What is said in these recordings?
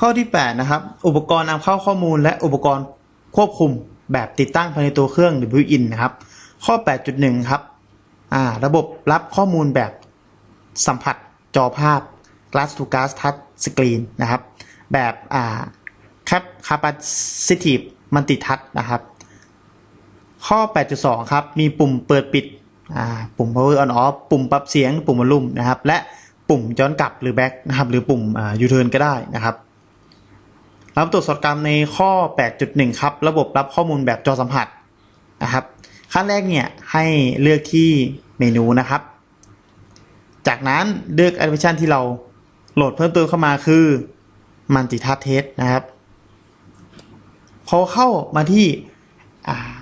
ข้อที่ 8 นะครับ อุปกรณ์นำเข้าข้อมูล และอุปกรณ์ควบคุมแบบติดตั้งภายในตัวเครื่อง หรือ built-in นะครับ ข้อ 8.1 ครับอ่าระบบรับข้อมูลแบบสัมผัสจอภาพ glass to glass touch screen นะครับ แบบอ่า cap capacitive multi touch นะครับ ข้อ 8.2 ครับ มีปุ่มเปิดปิด ปุ่ม power on off ปุ่มปรับเสียง ปุ่มวอลลุ่มนะครับ และปุ่มย้อนกลับหรือ back นะครับ หรือปุ่ม U turn ก็ได้นะครับ รับตรวจสอบกรรมในข้อ 8.1 ครับ ระบบรับข้อมูลแบบจอสัมผัสนะครับ ขั้นแรกเนี่ยให้เลือกที่เมนูนะครับ จากนั้นเลือกแอปพลิเคชันที่เราโหลดเพิ่มเติมเข้ามาคือ Multitask Test นะครับ พอเข้ามาที่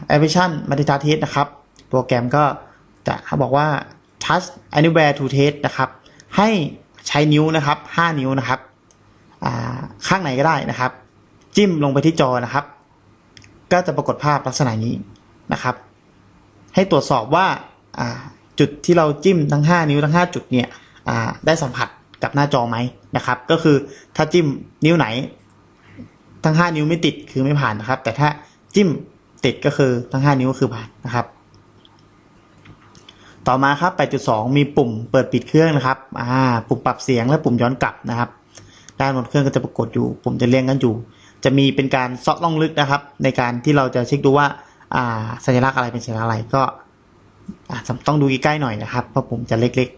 แอปพลิเคชัน Multitask Test นะครับ โปรแกรมก็จะบอกว่า Touch Anywhere to Test นะครับ ให้ใช้นิ้วนะครับ 5 นิ้วนะครับ ข้างไหนก็ได้นะครับ จิ้มลงไปที่จอนะครับ ก็จะปรากฏภาพลักษณะนี้นะครับ ให้ตรวจสอบว่าจุดที่เราจิ้มทั้ง 5 นิ้วทั้ง 5 จุดเนี่ยได้สัมผัสกับหน้าจอไหมนะครับ ก็คือถ้าจิ้มนิ้วไหน ทั้ง 5 นิ้วไม่ติดคือไม่ผ่านนะครับ แต่ถ้าจิ้มติดก็คือทั้ง 5 นิ้วก็คือผ่านนะครับ ต่อมาครับ 8.2 มีปุ่มเปิดปิดเครื่องนะครับ ปุ่มปรับเสียงและปุ่มย้อนกลับนะครับ ด้านบนเครื่องก็จะปรากฏอยู่ปุ่มจะเรียงกันอยู่ จะมีเป็นการเซาะล่องลึกนะครับ ในการที่เราจะเช็คดูว่าอ่าสัญลักษณ์อะไรเป็นสัญลักษณ์อะไรก็อ่าต้องดูใกล้ๆหน่อยนะครับเพราะปุ่มจะเล็ก